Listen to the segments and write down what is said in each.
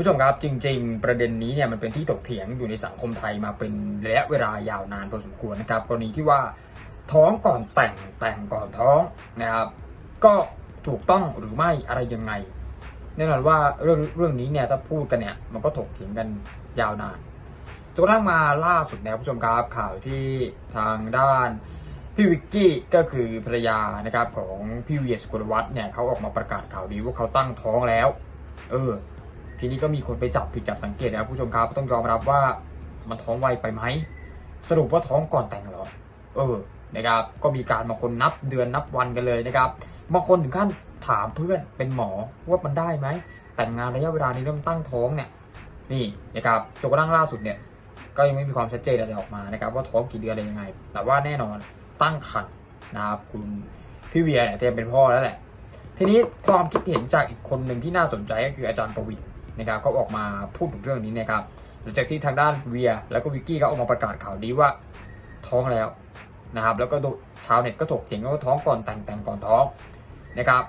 ผู้ชมครับจริง ๆ ประเด็นนี้เนี่ยมันเป็นที่ถกเถียงอยู่ในสังคมไทยมาเป็นระยะเวลายาวนานพอสมควรนะครับกรณีที่ว่าท้องก่อนแต่งแต่งก่อนท้องนะครับก็ถูกต้องหรือไม่อะไรยังไงแน่นอนว่าเรื่องเรื่องนี้เนี่ยถ้าพูดกันเนี่ยมันก็ถกเถียงกันยาวนานจนกระทั่งมาล่าสุดนะครับผู้ชมครับข่าวที่ทางด้านพี่วิกกี้ก็คือภรรยานะครับของพี่เวียสกุลวัฒน์เนี่ยเขาออกมาประกาศข่าวดีว่าเขาตั้งท้องแล้ว เออ ทีนี้ก็มีคนไปจับผิดจับสังเกตนะครับผู้ชมครับต้องยอมรับว่ามันท้องไวไปไหมสรุปว่าท้องก่อนแต่งหรอ เออนะครับ ก็มีการบางคนนับเดือนนับวันกันเลยนะครับบางคนถึงขั้นถามเพื่อนเป็นหมอว่ามันได้ไหมแต่งงานระยะเวลานี้เริ่มตั้งท้องเนี่ยนี่นะครับจนกระทั่งล่าสุดเนี่ย ก็ยังไม่มีความชัดเจนอะไรออกมานะครับ ว่าท้องกี่เดือนอะไรยังไง แต่ว่าแน่นอนตั้งครรภ์นะครับคุณพี่เวียเนี่ยเตรียมเป็นพ่อแล้วแหละ ทีนี้ความคิดเห็นจากอีกคนหนึ่งที่น่าสนใจก็คืออาจารย์ประวิตร นะครับเขาออกมาพูดถึงเรื่องนี้นะครับหลังจากที่ทางด้านเวีย แล้วก็วิกกี้ก็ออกมาประกาศข่าวดีว่าท้องแล้วนะครับ แล้วก็ดูชาวเน็ตก็ถกเถียงกันว่าท้องก่อนแต่งแต่งก่อนท้องนะครับ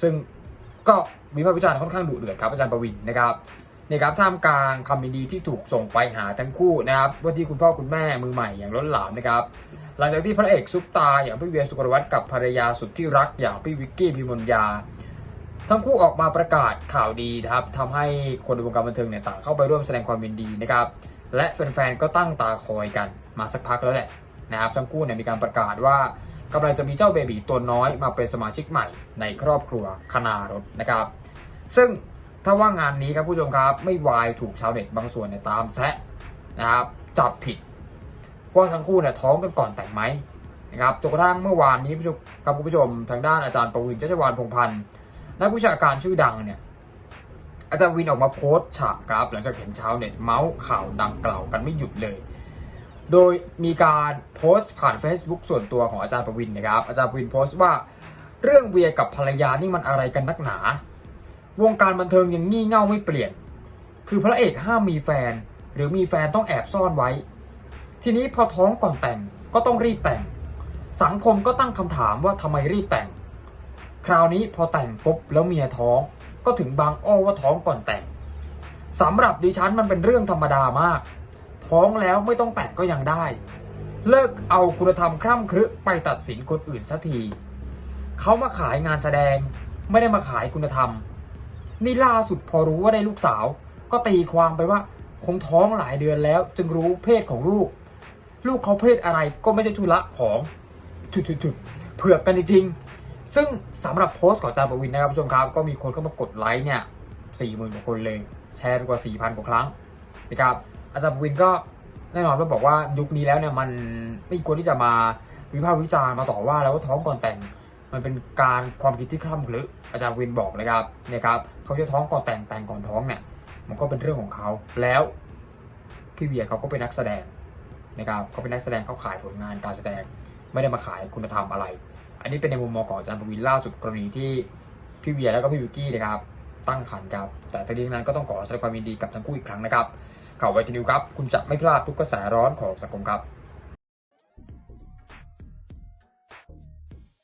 ซึ่งก็วิพากษ์วิจารณ์ค่อนข้างดุเดือดครับอาจารย์ประวินนะครับนะครับท่ามกลางคำยินดีที่ถูกส่งไปหาทั้งคู่นะครับว่าที่คุณพ่อคุณแม่มือใหม่อย่างล้นหลามนะครับ หลังจากที่พระเอกซุปตาอย่างพี่เวียสุกลวัฒน์กับภรรยาสุดที่รักอย่างพี่วิกกี้พิมลยา ทั้งคู่ออกมาประกาศข่าวดีนะครับทำให้คนในวงการบันเทิงเนี่ยต่างเข้าไปร่วมแสดงความยินดีนะครับ และแฟนๆ ก็ตั้งตาคอยกันมาสักพักแล้วแหละนะครับ ทั้งคู่เนี่ยมีการประกาศว่ากำลังจะมีเจ้าเบบีตัวน้อยมาเป็นสมาชิกใหม่ในครอบครัวคณารถนะครับ ซึ่งถ้าว่างานนี้ครับผู้ชมครับไม่วายถูกชาวเน็ตบางส่วนเนี่ยตามแซะนะครับจับผิด ว่าทั้งคู่เนี่ยท้องกันก่อนแต่งไหมนะครับจนกระทั่งเมื่อวานนี้ผู้ชมครับคุณผู้ชมทางด้านอาจารย์ประวินเจษวานพงพันธ์ นักวิชาการชื่อดังเนี่ยอาจารย์วินออกมาโพสต์ฉากครับหลังจากเห็นชาวเน็ตเมาส์ข่าวดังกล่าวกันไม่หยุดเลย โดยมีการโพสต์ผ่าน Facebook ส่วนตัวของอาจารย์ประวินนะครับ อาจารย์ประวินโพสต์ว่าเรื่องเวียกับภรรยานี่มันอะไรกันนักหนา วงการบันเทิงยังงี่เง่าไม่เปลี่ยน คือพระเอกห้ามมีแฟน หรือมีแฟนต้องแอบซ่อนไว้ ทีนี้พอท้องก่อนแต่งก็ต้องรีบแต่ง สังคมก็ตั้งคำถามว่าทำไมรีบแต่ง คราวนี้พอแต่งปุ๊บแล้วเมียท้อง ก็ถึงบางอ้อว่าท้องก่อนแต่งสำหรับดิฉันมันเป็นเรื่องธรรมดามาก ท้องแล้วไม่ต้องแต่งก็ยังได้ เลิกเอาคุณธรรมคร่ำครึไปตัดสินคนอื่นสักทีเขามาขายงานแสดง ไม่ได้มาขายคุณธรรม นี่ล่าสุดพอรู้ว่าได้ลูกสาว ก็ตีความไปว่าคงท้องหลายเดือนแล้ว จึงรู้เพศของลูก ลูกเขาเพศอะไรก็ไม่ใช่ธุระของจุดๆๆเผือกกันจริงๆ ซึ่งสำหรับโพสต์ของอาจารย์ปวินนะครับผู้ชมครับก็มีคนเข้ามากดไลค์เนี่ยสี่หมื่นกว่าคนเลย แชร์ไปกว่าสี่พันกว่าครั้งนะครับอาจารย์ปวินก็แน่นอนว่าบอกว่ายุคนี้แล้วเนี่ยมันไม่ควรที่จะมาวิพากษ์วิจารณ์มาต่อว่าแล้วว่าท้องก่อนแต่ง มันเป็นการความคิดที่คล่ำคลึอาจารย์วินบอกนะครับนะครับเขาจะท้องก่อนแต่งแต่งก่อนท้องเนี่ย มันก็เป็นเรื่องของเขาแล้วพี่เวียเขาก็เป็นนักแสดงนะครับเขาเป็นนักแสดงเขาขายผลงานการแสดงไม่ได้มาขายคุณธรรมอะไร อันนี้เป็นในมุมมองของอาจารย์ประวินล่าสุดกรณีที่พี่เวียแล้วก็พี่วิกกี้นะครับตั้งขันครับ แต่ทั้งนี้ทั้งนั้นก็ต้องขอแสดงความยินดีกับทั้งคู่อีกครั้งนะครับข่าวไวทีนิวครับ คุณจะไม่พลาดทุกกระแสร้อนของสังคมครับ